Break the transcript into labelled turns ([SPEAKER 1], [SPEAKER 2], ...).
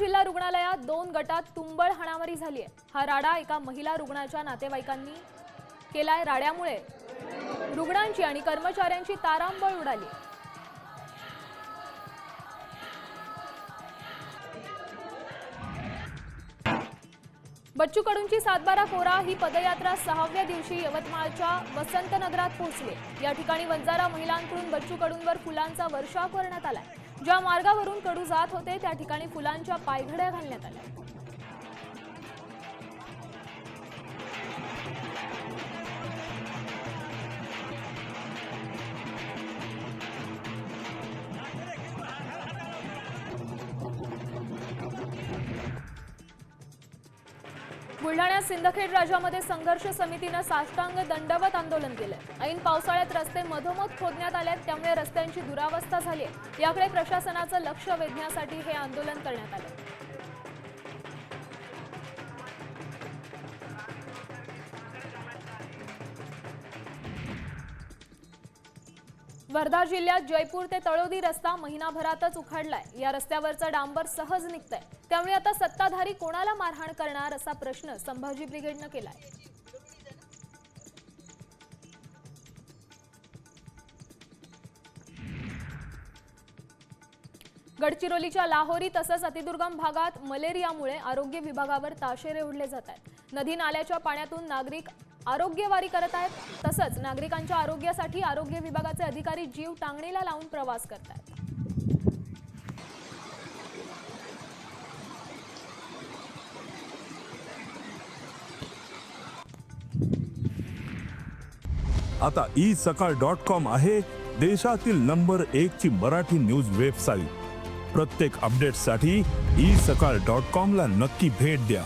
[SPEAKER 1] जिल्हा रुग्णालयात दोन गटात तुंबळ हाणामारी झाली आहे हा राडा एका महिला रुग्णाच्या नातेवाईकांनी केलाय. राड्यामुळे रुग्णांची आणि कर्मचाऱ्यांची तारांबळ उडाली. बच्चू कडूंची सातबारा कोरा ही पदयात्रा सहाव्या दिवशी यवतमाळच्या वसंतनगरात पोहोचली. या ठिकाणी वंजारा महिलांकडून बच्चू कडूंवर फुलांचा वर्षाव करण्यात आलाय. ज्या मार्गावरून कडू जात होते त्या ठिकाणी फुलांच्या पायघड्या घालण्यात आल्या. बुलढाण्यात सिंदखेड राजामध्ये संघर्ष समितीनं साष्टांग दंडवत आंदोलन केलं. ऐन पावसाळ्यात रस्ते मधोमध खोदण्यात आले आहेत, त्यामुळे रस्त्यांची दुरावस्था झाली याकडे प्रशासनाचं लक्ष वेधण्यासाठी हे आंदोलन करण्यात आलं. वर्धा जिल्ह्यात जयपूर ते तळोदी रस्ता महिनाभरातच उखाडलाय. या रस्त्यावरचा डांबर सहज निघतंय. त्यामुळे आता सत्ताधारी कोणाला मारहाण करणार असा प्रश्न संभाजी ब्रिगेडनं केलाय. गडचिरोलीच्या लाहोरी तसंच अतिदुर्गम भागात मलेरियामुळे आरोग्य विभागावर ताशेरे ओढले जात आहेत नदी नाल्याच्या पाण्यातून नागरिक आरोग्यवारी करत आहेत. तसंच नागरिकांच्या आरोग्यासाठी आरोग्य विभागाचे अधिकारी जीव टांगणीला लावून प्रवास करत आहेत
[SPEAKER 2] आता ई सकाळ डॉट कॉम आहे देशातील नंबर एक ची मराठी न्यूज वेबसाईट प्रत्येक अपडेटसाठी ई सकाळ डॉट कॉम ला नक्की भेट द्या.